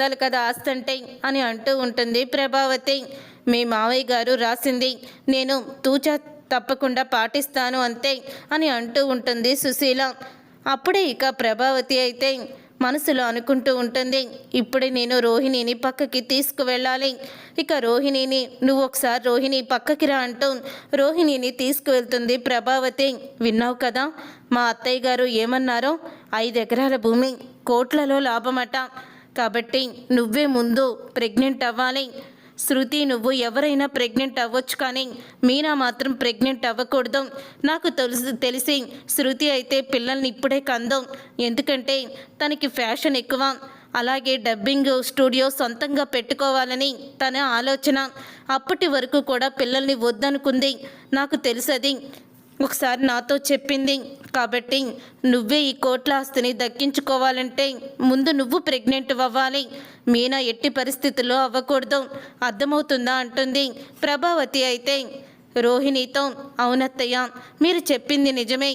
ఉండాలి కదా ఆస్తంటే అని అంటూ ఉంటుంది ప్రభావతి. మీ మావయ్య గారు రాసింది నేను తూచా తప్పకుండా పాటిస్తాను అంతే అని అంటూ ఉంటుంది సుశీల. అప్పుడే ఇక ప్రభావతి అయితే మనసులో అనుకుంటూ ఉంటుంది ఇప్పుడే నేను రోహిణిని పక్కకి తీసుకువెళ్ళాలి. ఇక రోహిణిని నువ్వు ఒకసారి రోహిణి పక్కకి రా అంటూ రోహిణిని తీసుకువెళ్తుంది ప్రభావతి. విన్నావు కదా మా అత్తయ్య గారు ఏమన్నారో? ఐదు ఎకరాల భూమి కోట్లలో లాభమట. కాబట్టి నువ్వే ముందు ప్రెగ్నెంట్ అవ్వాలి. శృతి నువ్వు ఎవరైనా ప్రెగ్నెంట్ అవ్వచ్చు కానీ మీనా మాత్రం ప్రెగ్నెంట్ అవ్వకూడదు. నాకు తెలుసు తెలిసి శృతి అయితే పిల్లల్ని ఇప్పుడే కందాం. ఎందుకంటే తనకి ఫ్యాషన్ ఎక్కువ. అలాగే డబ్బింగ్ స్టూడియో సొంతంగా పెట్టుకోవాలని తన ఆలోచన. అప్పటి వరకు కూడా పిల్లల్ని వద్దనుకుంది. నాకు తెలుసది ఒకసారి నాతో చెప్పింది కాబట్టి నువ్వే ఈ కోట్ల ఆస్తిని దక్కించుకోవాలంటే ముందు నువ్వు ప్రెగ్నెంట్ అవ్వాలి. మీనా ఎట్టి పరిస్థితుల్లో అవ్వకూడదు. అర్థమవుతుందా అంటుంది ప్రభావతి అయితే. రోహిణితో అవునత్తయ్య మీరు చెప్పింది నిజమే.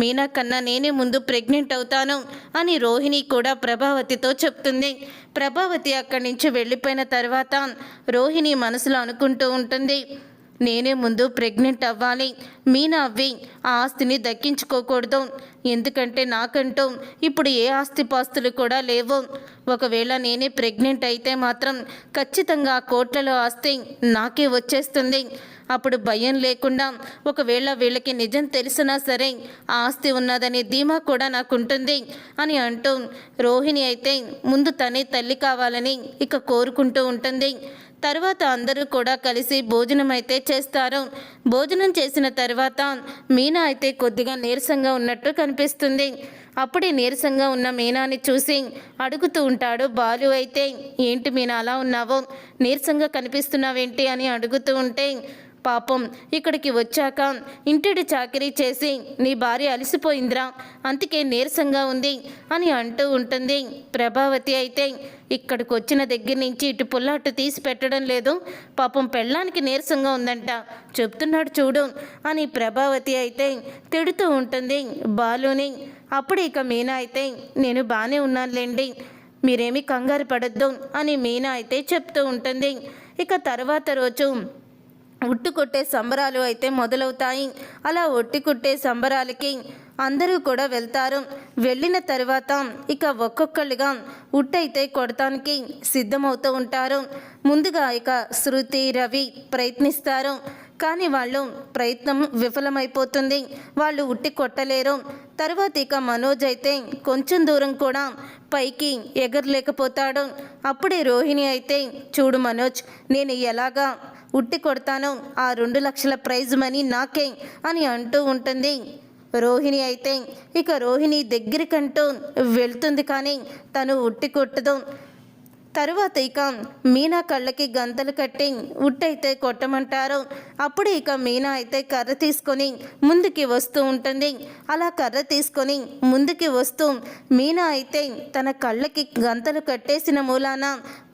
మీనా కన్నా నేనే ముందు ప్రెగ్నెంట్ అవుతాను అని రోహిణి కూడా ప్రభావతితో చెప్తుంది. ప్రభావతి అక్కడి నుంచి వెళ్ళిపోయిన తర్వాత రోహిణి మనసులో అనుకుంటూ ఉంటుంది. నేనే ముందు ప్రెగ్నెంట్ అవ్వాలి మీనా అవ్వి ఆ ఆస్తిని దక్కించుకోకూడదు. ఎందుకంటే నాకంటూ ఇప్పుడు ఏ ఆస్తిపాస్తులు కూడా లేవు. ఒకవేళ నేనే ప్రెగ్నెంట్ అయితే మాత్రం ఖచ్చితంగా ఆ కోట్లలో ఆస్తి నాకే వచ్చేస్తుంది. అప్పుడు భయం లేకుండా ఒకవేళ వీళ్ళకి నిజం తెలిసినా సరే ఆ ఆస్తి ఉన్నదనే ధీమా కూడా నాకుంటుంది అని అంటూ రోహిణి అయితే ముందు తనే తల్లి కావాలని ఇక కోరుకుంటూ ఉంటుంది. తర్వాత అందరూ కూడా కలిసి భోజనం అయితే చేస్తారు. భోజనం చేసిన తర్వాత మీనా అయితే కొద్దిగా నీరసంగా ఉన్నట్టు కనిపిస్తుంది. అప్పుడే నీరసంగా ఉన్న మీనాని చూసి అడుగుతూ ఉంటాడు బాలు అయితే ఏంటి మీనా అలా ఉన్నావో? నీరసంగా కనిపిస్తున్నావేంటి? అని అడుగుతూ ఉంటే పాపం ఇక్కడికి వచ్చాక ఇంటిడి చాకరీ చేసి నీ భార్య అలసిపోయిందిరా అందుకే నీరసంగా ఉంది అని అంటూ ఉంటుంది. ప్రభావతి అయితే ఇక్కడికి వచ్చిన దగ్గర నుంచి ఇటు పుల్లాటు తీసి పెట్టడం లేదు. పాపం పెళ్ళానికి నీరసంగా ఉందంట. చెప్తున్నాడు చూడు అని ప్రభావతి అయితే తిడుతూ ఉంటుంది. బాలుని అప్పుడు ఇక మీనా అయితే నేను బాగానే ఉన్నానులేండి. మీరేమీ కంగారు పడద్దు అని మీనా అయితే చెప్తూ ఉంటుంది. ఇక తర్వాత రోజు ఉట్టు కొట్టే సంబరాలు అయితే మొదలవుతాయి. అలా ఒట్టి కుట్టే సంబరాలకి అందరూ కూడా వెళ్తారు. వెళ్ళిన తర్వాత ఇక ఒక్కొక్కళ్ళుగా ఉట్టయితే కొడటానికి సిద్ధమవుతూ ఉంటారు. ముందుగా ఇక శృతి రవి ప్రయత్నిస్తారు. కానీ వాళ్ళు ప్రయత్నం విఫలమైపోతుంది. వాళ్ళు ఉట్టి కొట్టలేరు. తర్వాత ఇక మనోజ్ అయితే కొంచెం దూరం కూడా పైకి ఎగరలేకపోతాడు. అప్పుడే రోహిణి అయితే చూడు మనోజ్ నేను ఎలాగా ఉట్టి కొడతాను. ఆ రెండు లక్షల ప్రైజ్ మనీ నాకే అని అంటూ ఉంటుంది. రోహిణి అయితే ఇక రోహిణి దగ్గరికంటూ వెళ్తుంది కానీ తను ఉట్టి కొట్టదు. తరువాత ఇక మీనా కళ్ళకి గంతలు కట్టి ఉట్టయితే కొట్టమంటారు. అప్పుడు ఇక మీనా అయితే కర్ర తీసుకొని ముందుకి వస్తూ ఉంటుంది. అలా కర్ర తీసుకొని ముందుకి వస్తూ మీనా అయితే తన కళ్ళకి గంతలు కట్టేసిన మూలాన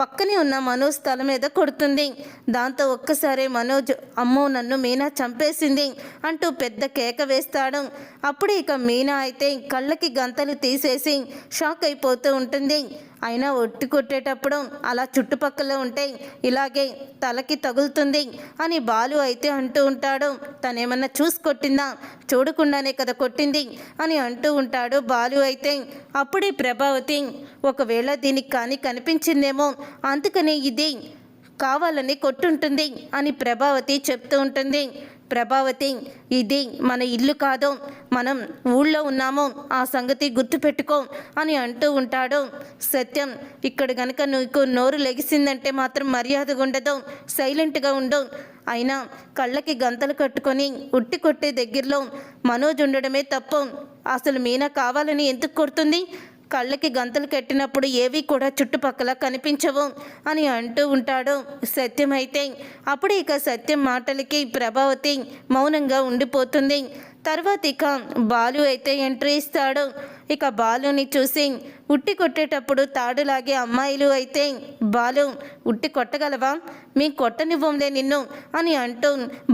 పక్కనే ఉన్న మనోజ్ తల మీద కొడుతుంది. దాంతో ఒక్కసారి మనోజ్ అమ్మో నన్ను మీనా చంపేసింది అంటూ పెద్ద కేక వేస్తాడు. అప్పుడు ఇక మీనా అయితే కళ్ళకి గంతలు తీసేసి షాక్ అయిపోతూ ఉంటుంది. అయినా ఒట్టి కొట్టేటప్పుడు అలా చుట్టుపక్కల ఉంటే ఇలాగే తలకి తగులుతుంది అని బాలు అయితే అంటూ ఉంటాడు. తనేమన్నా చూసి కొట్టిందా? చూడకుండానే కదా కొట్టింది అని అంటూ ఉంటాడు బాలు అయితే. అప్పుడే ప్రభావతి ఒకవేళ దీనికి కానీ కనిపించిందేమో అందుకనే ఇది కావాలని కొట్టుంటుంది అని ప్రభావతి చెప్తూ ఉంటుంది. ప్రభావతి ఇది మన ఇల్లు కాదు మనం ఊళ్ళో ఉన్నాము ఆ సంగతి గుర్తుపెట్టుకో అని అంటూ ఉంటాడు. సత్యం ఇక్కడ గనక నీకు నోరు లెగిసిందంటే మాత్రం మర్యాదగా ఉండదు సైలెంట్గా ఉండు. అయినా కళ్ళకి గంతలు కట్టుకొని ఉట్టి కొట్టే దగ్గరలో మనోజ్ ఉండడమే తప్పు. అసలు మీనా కావాలని ఎందుకు కొడుతుంది? కళ్ళకి గంతలు కట్టినప్పుడు ఏవి కూడా చుట్టుపక్కల కనిపించవు అని అంటూ ఉంటాడు. సత్యం అయితే అప్పుడు ఇక సత్యం మాటలకి ప్రభావతి మౌనంగా ఉండిపోతుంది. తర్వాత ఇక బాలు అయితే ఎంట్రీ ఇస్తాడు. ఇక బాలుని చూసి ఉట్టి కొట్టేటప్పుడు తాడులాగే అమ్మాయిలు అయితే బాలు ఉట్టి కొట్టగలవా? మీ కొట్టనివ్వంలే నిన్ను అని అంటూ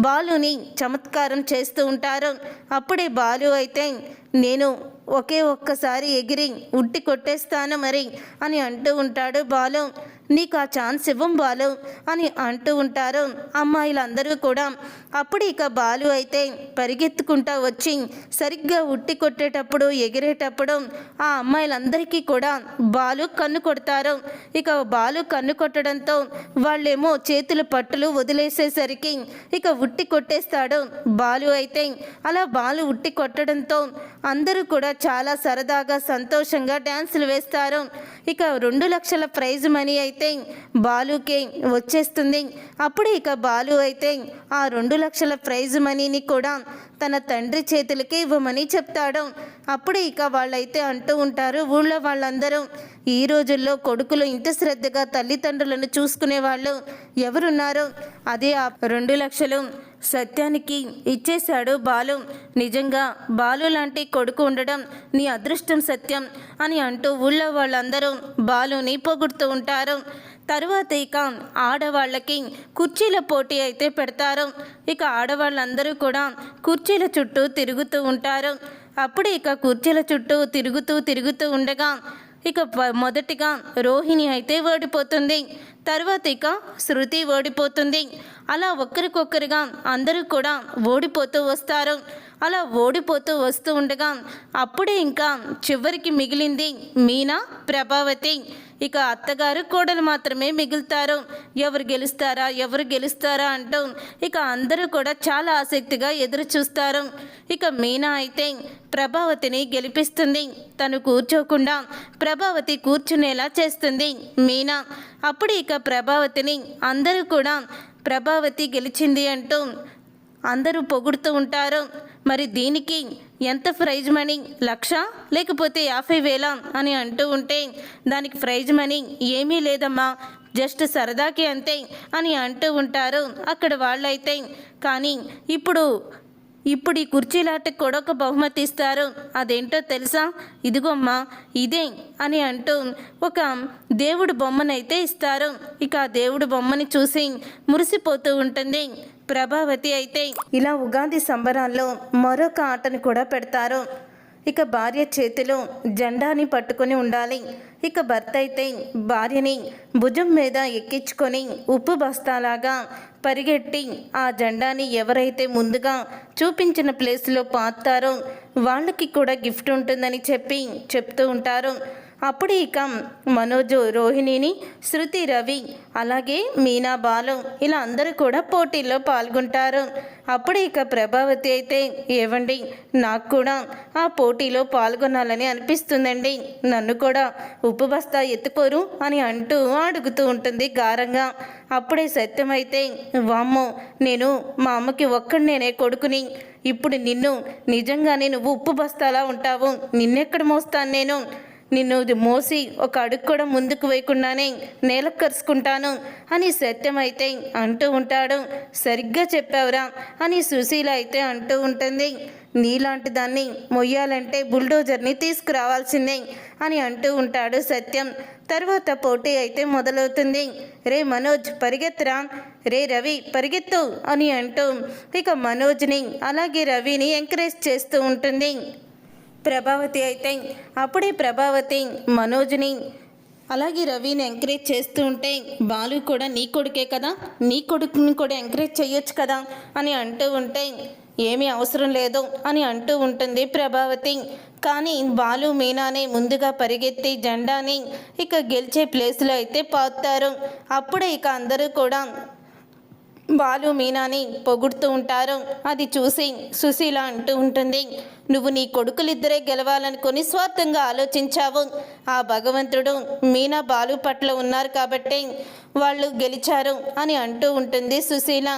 బాలుని చమత్కారం చేస్తూ ఉంటారు. అప్పుడే బాలు అయితే నేను ఒకే ఒక్కసారి ఎగిరి ఉట్టి కొట్టేస్తాను మరి అని అంటూ ఉంటాడు బాలు. నీకు ఆ ఛాన్స్ ఇవ్వం బాలు అని అంటూ ఉంటారు అమ్మాయిలందరూ కూడా. అప్పుడు ఇక బాలు అయితే పరిగెత్తుకుంటా వచ్చి సరిగ్గా ఉట్టి కొట్టేటప్పుడు ఎగిరేటప్పుడు ఆ అమ్మాయిలందరికీ కూడా బాలు కన్ను కొడతారు. ఇక బాలు కన్ను కొట్టడంతో వాళ్ళేమో చేతుల పట్టులు వదిలేసేసరికి ఇక ఉట్టి కొట్టేస్తాడు బాలు అయితే. అలా బాలు ఉట్టి కొట్టడంతో అందరూ కూడా చాలా సరదాగా సంతోషంగా డ్యాన్సులు వేస్తారు. ఇక రెండు లక్షల ప్రైజ్ మనీ అయితే బాలుకే వచ్చేస్తుంది. అప్పుడు ఇక బాలు అయితే ఆ రెండు లక్షల ప్రైజ్ మనీని కూడా తన తండ్రి చేతులకి ఇవ్వమని చెప్తాడు. అప్పుడు ఇక వాళ్ళైతే అంటూ ఉంటారు ఊళ్ళో వాళ్ళందరూ ఈ రోజుల్లో కొడుకులు ఇంత శ్రద్ధగా తల్లిదండ్రులను చూసుకునే వాళ్ళు ఎవరున్నారు? అదే ఆ రెండు లక్షలు సత్యానికి ఇచ్చేశాడు బాలు. నిజంగా బాలు లాంటి కొడుకు ఉండడం నీ అదృష్టం సత్యం అని అంటూ ఊళ్ళో వాళ్ళందరూ బాలుని పొగుడుతూ ఉంటారు. తరువాత ఇక ఆడవాళ్ళకి కుర్చీల పోటీ అయితే పెడతారు. ఇక ఆడవాళ్ళందరూ కూడా కుర్చీల చుట్టూ తిరుగుతూ ఉంటారు. అప్పుడు ఇక కుర్చీల చుట్టూ తిరుగుతూ తిరుగుతూ ఉండగా ఇక మొదటిగా రోహిణి అయితే ఓడిపోతుంది. తర్వాత ఇక శృతి ఓడిపోతుంది. అలా ఒక్కరికొక్కరుగా అందరూ కూడా ఓడిపోతూ వస్తారు. అలా ఓడిపోతూ వస్తూ ఉండగా అప్పుడే ఇంకా చివరికి మిగిలింది మీనా ప్రభావతి. ఇక అత్తగారు కోడలు మాత్రమే మిగులుతారు. ఎవరు గెలుస్తారా ఎవరు గెలుస్తారా అంటూ ఇక అందరూ కూడా చాలా ఆసక్తిగా ఎదురు చూస్తారు. ఇక మీనా అయితే ప్రభావతిని గెలిపిస్తుంది. తను కూర్చోకుండా ప్రభావతి కూర్చునేలా చేస్తుంది మీనా. అప్పుడు ఇక ప్రభావతిని అందరూ కూడా ప్రభావతి గెలిచింది అంటూ అందరూ పొగుడుతూ ఉంటారు. మరి దీనికి ఎంత ప్రైజ్ మనీ? లక్ష? లేకపోతే యాభై వేల అని అంటూ ఉంటే దానికి ప్రైజ్ మనీ ఏమీ లేదమ్మా. జస్ట్ సరదాకి అంతే అని అంటూ ఉంటారు అక్కడ వాళ్ళైతే. కానీ ఇప్పుడు ఇప్పుడు ఈ కుర్చీలాటకు కూడా ఒక బహుమతి ఇస్తారు. అదేంటో తెలుసా? ఇదిగోమ్మా ఇదే అని అంటూ ఒక దేవుడు బొమ్మనైతే ఇస్తారు. ఇక ఆ దేవుడు బొమ్మని చూసి మురిసిపోతూ ఉంటుంది. ప్రభావతి అయితే ఇలా ఉగాది సంబరాల్లో మరొక ఆటను కూడా పెడతారు. ఇక భార్య చేతిలో జెండాని పట్టుకొని ఉండాలి. ఇక భర్త అయితే భార్యని భుజం మీద ఎక్కించుకొని ఉప్పు బస్తాలాగా పరిగెట్టి ఆ జెండాని ఎవరైతే ముందుగా చూపించిన ప్లేస్లో పాతారో వాళ్ళకి కూడా గిఫ్ట్ ఉంటుందని చెప్పి చెప్తూ ఉంటారు. అప్పుడు ఇక మనోజు రోహిణిని శృతి రవి అలాగే మీనా బాలు ఇలా అందరూ కూడా పోటీల్లో పాల్గొంటారు. అప్పుడు ఇక ప్రభావతి అయితే ఏవండి నాకు కూడా ఆ పోటీలో పాల్గొనాలని అనిపిస్తుందండి. నన్ను కూడా ఉప్పు బస్తా ఎత్తుకోరు అని అంటూ అడుగుతూ ఉంటుంది గారంగా. అప్పుడే సత్యమైతే వామ్మో నేను మా అమ్మకి ఒక్కడు నేనే కొడుకుని. ఇప్పుడు నిన్ను నిజంగానే నువ్వు ఉప్పు బస్తాలా ఉంటావు. నిన్నెక్కడ మోస్తాను నేను? నిన్ను మోసి ఒక అడుగు కూడా ముందుకు వేయకుండానే నేలకు కరుచుకుంటాను అని సత్యం అయితే అంటూ ఉంటాడు. సరిగ్గా చెప్పావురా అని సుశీల అయితే అంటూ ఉంటుంది. నీలాంటి దాన్ని మొయ్యాలంటే బుల్డోజర్ని తీసుకురావాల్సిందే అని అంటూ ఉంటాడు సత్యం. తర్వాత పోటీ అయితే మొదలవుతుంది. రే మనోజ్ పరిగెత్తురా. రే రవి పరిగెత్తు అని అంటూ ఇక మనోజ్ని అలాగే రవిని ఎంకరేజ్ చేస్తూ ఉంటుంది. ప్రభావతి అయితే అప్పుడే ప్రభావతి మనోజ్ని అలాగే రవిని ఎంకరేజ్ చేస్తూ ఉంటే బాలు కూడా నీ కొడుకే కదా నీ కొడుకుని కూడా ఎంకరేజ్ చేయొచ్చు కదా అని అంటూ ఉంటే ఏమీ అవసరం లేదు అని అంటూ ఉంటుంది ప్రభావతి. కానీ బాలు మీనానే ముందుగా పరిగెత్తి జెండాని ఇక గెలిచే ప్లేస్లో అయితే పాతారు. అప్పుడే ఇక అందరూ కూడా బాలు మీనాని పొగుడుతూ ఉంటారు. అది చూసి సుశీల అంటూ ఉంటుంది నువ్వు నీ కొడుకులిద్దరే గెలవాలనుకుని స్వార్థంగా ఆలోచించావు. ఆ భగవంతుడు మీనా బాలు పట్ల ఉన్నారు కాబట్టి వాళ్ళు గెలిచారు అని అంటూ ఉంటుంది సుశీల.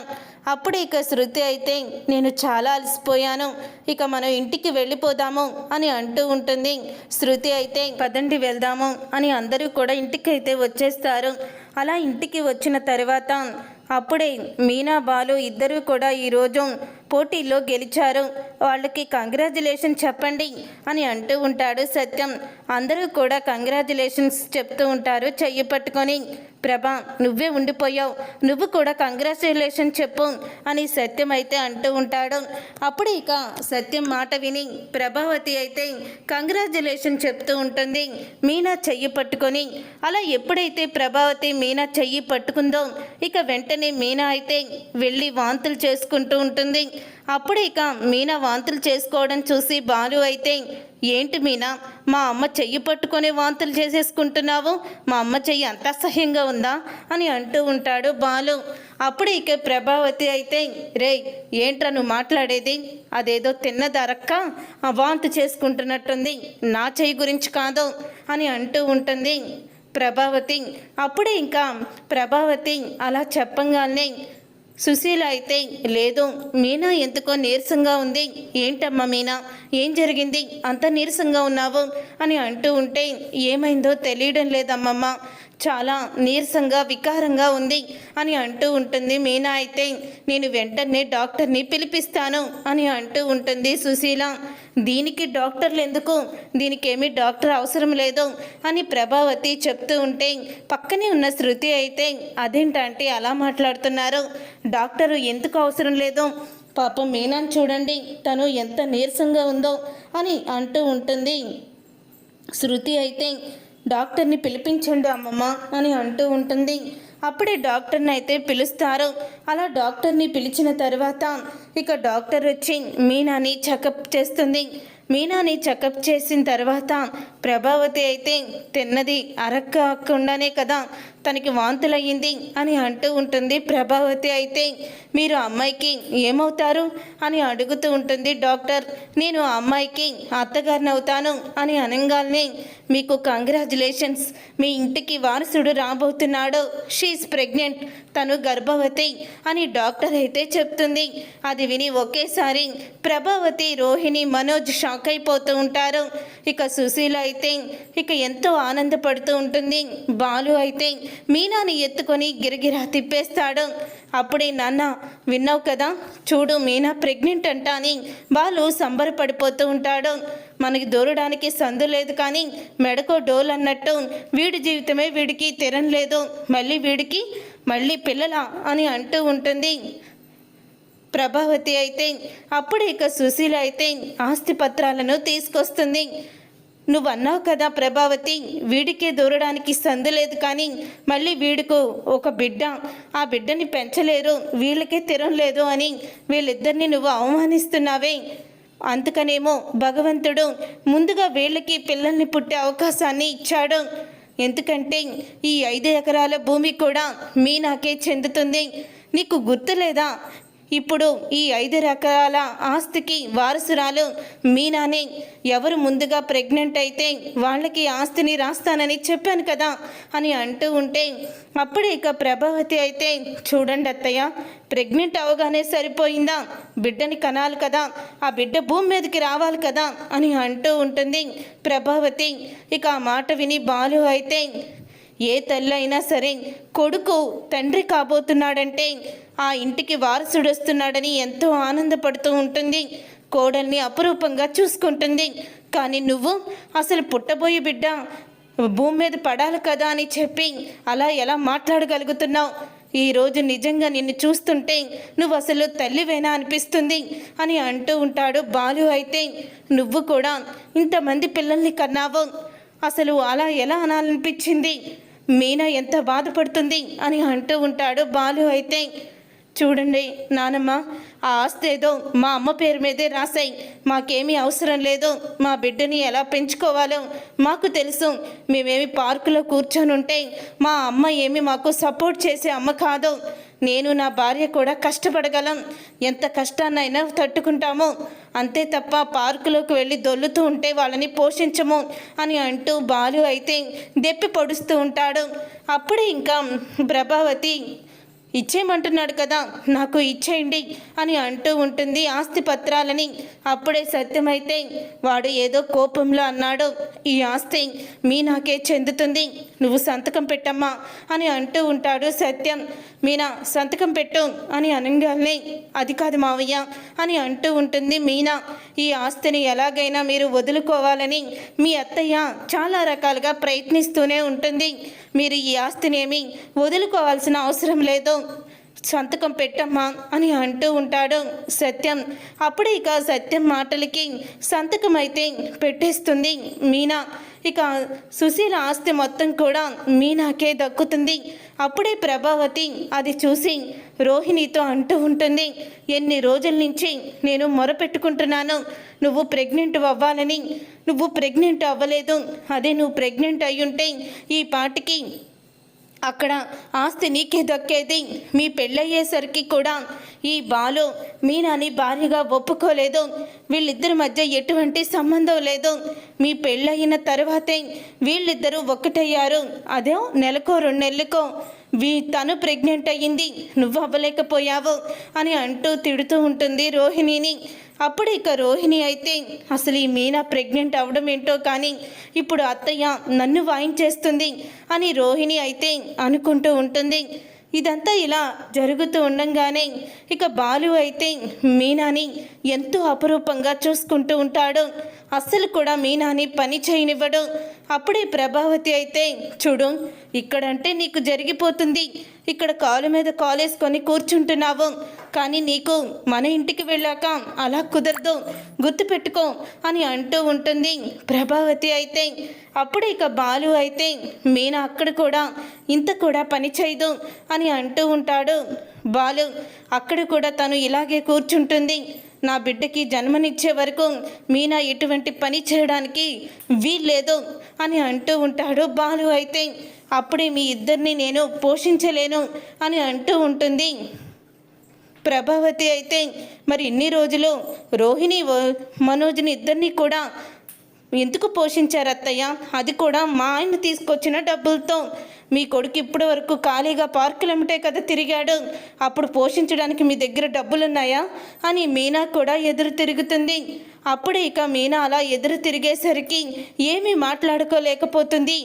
అప్పుడు ఇక శృతి అయితే నేను చాలా అలసిపోయాను. ఇక మనం ఇంటికి వెళ్ళిపోదాము అని అంటూ ఉంటుంది. శృతి అయితే పదండి వెళ్దాము అని అందరూ కూడా ఇంటికి అయితే వచ్చేస్తారు. అలా ఇంటికి వచ్చిన తర్వాత అప్పుడే మీనా బాలు ఇద్దరూ కూడా ఈరోజు పోటీలో గెలిచారు. వాళ్ళకి కంగ్రాచులేషన్ చెప్పండి అని అంటూ ఉంటాడు సత్యం. అందరూ కూడా కంగ్రాచులేషన్స్ చెప్తూ ఉంటారు చెయ్యి పట్టుకొని. ప్రభా నువ్వే ఉండిపోయావు. నువ్వు కూడా కంగ్రాచులేషన్ చెప్పు అని సత్యం అయితే అంటూ ఉంటాడు. అప్పుడు ఇక సత్యం మాట విని ప్రభావతి అయితే కంగ్రాచులేషన్ చెప్తూ ఉంటుంది. మీనా చెయ్యి పట్టుకొని. అలా ఎప్పుడైతే ప్రభావతి మీనా చెయ్యి పట్టుకుందో ఇక వెంటనే మీనా అయితే వెళ్ళి వాంతులు చేసుకుంటూ ఉంటుంది. అప్పుడు ఇక మీనా వాంతులు చేసుకోవడం చూసి బాలు అయితే ఏంటి మీనా మా అమ్మ చెయ్యి పట్టుకొని వాంతులు చేసేసుకుంటున్నావు? మా అమ్మ చెయ్యి అంత అసహ్యంగా ఉందా? అని అంటూ ఉంటాడు బాలు. అప్పుడు ఇక ప్రభావతి అయితే రే ఏంట్రా నువ్వు మాట్లాడేది? అదేదో తిన్నదరక్క? ఆ వాంతు చేసుకుంటున్నట్టుంది. నా చెయ్యి గురించి కాదు అని అంటూ ఉంటుంది ప్రభావతి. అప్పుడే ఇంకా ప్రభావతి అలా చెప్పంగానే సుశీల అయితే లేదు మీనా ఎందుకో నీరసంగా ఉంది? ఏంటమ్మా మీనా? ఏం జరిగింది? అంత నీరసంగా ఉన్నావు? అని అంటూ ఉంటే ఏమైందో తెలియడం లేదమ్మమ్మ. చాలా నీరసంగా వికారంగా ఉంది అని అంటూ ఉంటుంది మీనా అయితే నేను వెంటనే డాక్టర్ని పిలిపిస్తాను అని అంటూ ఉంటుంది సుశీల. దీనికి డాక్టర్లు ఎందుకు? దీనికి ఏమీ డాక్టర్ అవసరం లేదు అని ప్రభావతి చెప్తూ ఉంటే పక్కనే ఉన్న శృతి అయితే అదేంటంటే అలా మాట్లాడుతున్నారు. డాక్టరు ఎందుకు అవసరం లేదు? పాపం మీనాని చూడండి తను ఎంత నీరసంగా ఉందో అని అంటూ ఉంటుంది. శృతి అయితే డాక్టర్ని పిలిపించండి అమ్మమ్మ అని అంటూ ఉంటుంది. అప్పుడే డాక్టర్ని అయితే పిలుస్తారు. అలా డాక్టర్ని పిలిచిన తర్వాత ఇక డాక్టర్ వచ్చి మీనాని చెకప్ చేస్తుంది. మీనాని చెకప్ చేసిన తర్వాత ప్రభావతి అయితే తిన్నది అరక్కకుండానే కదా తనకి వాంతులయ్యింది అని అంటూ ఉంటుంది ప్రభావతి అయితే. మీరు అమ్మాయికి ఏమవుతారు? అని అడుగుతూ ఉంటుంది డాక్టర్. నేను అమ్మాయికి అత్తగారిని అవుతాను అని అనగానే మీకు కంగ్రాచులేషన్స్ మీ ఇంటికి వారసుడు రాబోతున్నాడు. షీఈ్ ప్రెగ్నెంట్ తను గర్భవతి అని డాక్టర్ అయితే చెప్తుంది. అది విని ఒకేసారి ప్రభావతి రోహిణి మనోజ్ షాక్ అయిపోతూ ఉంటారు. ఇక సుశీల అయితే ఇక ఎంతో ఆనందపడుతూ ఉంటుంది. బాలు అయితే మీనాని ఎత్తుకొని గిరగిరా తిప్పేస్తాడు. అప్పుడే నాన్న విన్నావు కదా? చూడు మీనా ప్రెగ్నెంట్ అంట అని బాలు సంబరపడిపోతూ ఉంటాడు. మనకి దూరడానికి సందు లేదు కానీ మెడకో డోల్ అన్నట్టు వీడి జీవితమే వీడికి తెరం లేదు. మళ్ళీ వీడికి మళ్ళీ పిల్లల అని అంటూ ఉంటుంది. ప్రభావతి అయితే అప్పుడు ఇక సుశీల అయితే ఆస్తి పత్రాలను తీసుకొస్తుంది. నువ్వు అన్నావు కదా ప్రభావతి వీడికే దూరడానికి సందు లేదు కానీ మళ్ళీ వీడికు ఒక బిడ్డ. ఆ బిడ్డని పెంచలేరు వీళ్ళకే తిరం లేదు అని వీళ్ళిద్దరిని నువ్వు అవమానిస్తున్నావే. అందుకనేమో భగవంతుడు ముందుగా వీళ్ళకి పిల్లల్ని పుట్టే అవకాశాన్ని ఇచ్చాడు. ఎందుకంటే ఈ ఐదు ఎకరాల భూమి కూడా మీనాకే చెందుతుంది. నీకు గుర్తులేదా? ఇప్పుడు ఈ ఐదు రకాల ఆస్తికి వారసురాలు మీనానే ఎవరు ముందుగా ప్రెగ్నెంట్ అయితే వాళ్ళకి ఆస్తిని రాస్తానని చెప్పాను కదా అని అంటూ ఉంటే అప్పుడు ఇక ప్రభావతి అయితే చూడండి అత్తయ్య ప్రెగ్నెంట్ అవగానే సరిపోయిందా? బిడ్డని కనాలి కదా ఆ బిడ్డ భూమి మీదకి రావాలి కదా అని అంటూ ఉంటుంది ప్రభావతి. ఇక ఆ మాట విని బాలు అయితే ఏ తల్లి అయినా సరే కొడుకు తండ్రి కాబోతున్నాడంటే ఆ ఇంటికి వారసుడు వస్తున్నాడని ఎంతో ఆనందపడుతూ ఉంటుంది. కోడల్ని అపురూపంగా చూసుకుంటుంది. కానీ నువ్వు అసలు పుట్టబోయే బిడ్డ భూమి మీద పడాలి కదా అని చెప్పి అలా ఎలా మాట్లాడగలుగుతున్నావు? ఈరోజు నిజంగా నిన్ను చూస్తుంటే నువ్వు అసలు తల్లివేనా అనిపిస్తుంది అని అంటూ ఉంటాడు బాలు. అయితే నువ్వు కూడా ఇంతమంది పిల్లల్ని కన్నావు. అసలు అలా ఎలా అనాలనిపించింది? మీనా ఎంత బాధపడుతుంది అని అంటూ ఉంటాడు బాలు అయితే. చూడండి నానమ్మ ఆ ఆస్తి ఏదో మా అమ్మ పేరు మీదే రాశాయి. మాకేమీ అవసరం లేదు. మా బిడ్డని ఎలా పెంచుకోవాలో మాకు తెలుసు. మేమేమి పార్కులో కూర్చొని ఉంటే మా అమ్మ ఏమి మాకు సపోర్ట్ చేసే అమ్మ కాదు. నేను నా భార్య కూడా కష్టపడగలం. ఎంత కష్టాన్నైనా తట్టుకుంటాము. అంతే తప్ప పార్కులోకి వెళ్ళి దొల్లుతూ ఉంటే వాళ్ళని పోషించము అని అంటూ బాలు అయితే దెప్పి పొడుస్తూ ఉంటాడు. అప్పుడే ఇంకా ప్రభావతి ఇచ్చేయమంటున్నాడు కదా నాకు ఇచ్చేయండి అని అంటూ ఉంటుంది ఆస్తి పత్రాలని అప్పుడే సత్యమైతే వాడు ఏదో కోపంలో అన్నాడు. ఈ ఆస్తి మీ నాకే చెందుతుంది. నువ్వు సంతకం పెట్టమ్మా అని అంటూ ఉంటాడు సత్యం. మీనా సంతకం పెట్టు అని అనగానే అది కాదు మావయ్య అని అంటూ ఉంటుంది మీనా. ఈ ఆస్తిని ఎలాగైనా మీరు వదులుకోవాలని మీ అత్తయ్య చాలా రకాలుగా ప్రయత్నిస్తూనే ఉంటుంది. మీరు ఈ ఆస్తిని ఏమి వదులుకోవాల్సిన అవసరం లేదు. సంతకం పెట్టమ్మా అని అంటూ ఉంటాడు సత్యం. అప్పుడే ఇక సత్యం మాటలకి సంతకం అయితే పెట్టేస్తుంది మీనా. ఇక సుశీల ఆస్తి మొత్తం కూడా మీనాకే దక్కుతుంది. అప్పుడే ప్రభావతి అది చూసి రోహిణితో అంటూ ఉంటుంది ఎన్ని రోజుల నుంచి నేను మొరపెట్టుకుంటున్నాను. నువ్వు ప్రెగ్నెంట్ అవ్వాలని. నువ్వు ప్రెగ్నెంట్ అవ్వలేదు. అదే నువ్వు ప్రెగ్నెంట్ అయ్యుంటే ఈ పాటికి అక్కడ ఆస్తి నీకే దక్కేది. మీ పెళ్ళయ్యేసరికి కూడా ఈ బాలు మీనాని భార్యగా ఒప్పుకోలేదు. వీళ్ళిద్దరి మధ్య ఎటువంటి సంబంధం లేదు. మీ పెళ్ళయిన తర్వాతే వీళ్ళిద్దరూ ఒక్కటయ్యారు. అదే నెలకో రెండు నెలలకో వీ తను ప్రెగ్నెంట్ అయ్యింది. నువ్వు అవ్వలేకపోయావు అని అంటూ తిడుతూ ఉంటుంది రోహిణిని. అప్పుడు ఇక రోహిణి అయితే అసలు ఈ మీనా ప్రెగ్నెంట్ అవడం ఏంటో కానీ ఇప్పుడు అత్తయ్య నన్ను వాయించేస్తుంది అని రోహిణి అయితే అనుకుంటూ ఉంటుంది. ఇదంతా ఇలా జరుగుతూ ఉండంగానే ఇక బాలు అయితే మీనాని ఎంతో అపురూపంగా చూసుకుంటూ ఉంటాడు. అస్సలు కూడా మీనాని పని చేయనివ్వడు. అప్పుడే ప్రభావతి అయితే చూడు ఇక్కడంటే నీకు జరిగిపోతుంది. ఇక్కడ కాలు మీద కాలేసుకొని కూర్చుంటున్నావు. కానీ నీకు మన ఇంటికి వెళ్ళాక అలా కుదరదు. గుర్తుపెట్టుకో అని అంటూ ఉంటుంది ప్రభావతి అయితే. అప్పుడు ఇక బాలు అయితే మీనా అక్కడ కూడా ఇంత కూడా పని చేయదు అని అంటూ ఉంటాడు బాలు. అక్కడ కూడా తను ఇలాగే కూర్చుంటుంది. నా బిడ్డకి జన్మనిచ్చే వరకు మీనా ఎటువంటి పని చేయడానికి వీల్లేదు అని అంటూ ఉంటాడు. బాలు అయితే అప్పుడే మీ ఇద్దరిని నేను పోషించలేను అని అంటూ ఉంటుంది. ప్రభావతి అయితే మరి ఇన్ని రోజులు రోహిణి మనోజ్ని ఇద్దరిని కూడా ఎందుకు పోషించారు అత్తయ్య? అది కూడా మా ఆయన తీసుకొచ్చిన డబ్బులతో. మీ కొడుకు ఇప్పటి వరకు ఖాళీగా పార్కులమ్మటే కదా తిరిగాడు. అప్పుడు పోషించడానికి మీ దగ్గర డబ్బులున్నాయా? అని మీనా కూడా ఎదురు తిరుగుతుంది. అప్పుడు ఇక మీనా అలా ఎదురు తిరిగేసరికి ఏమీ మాట్లాడుకోలేకపోతుంది.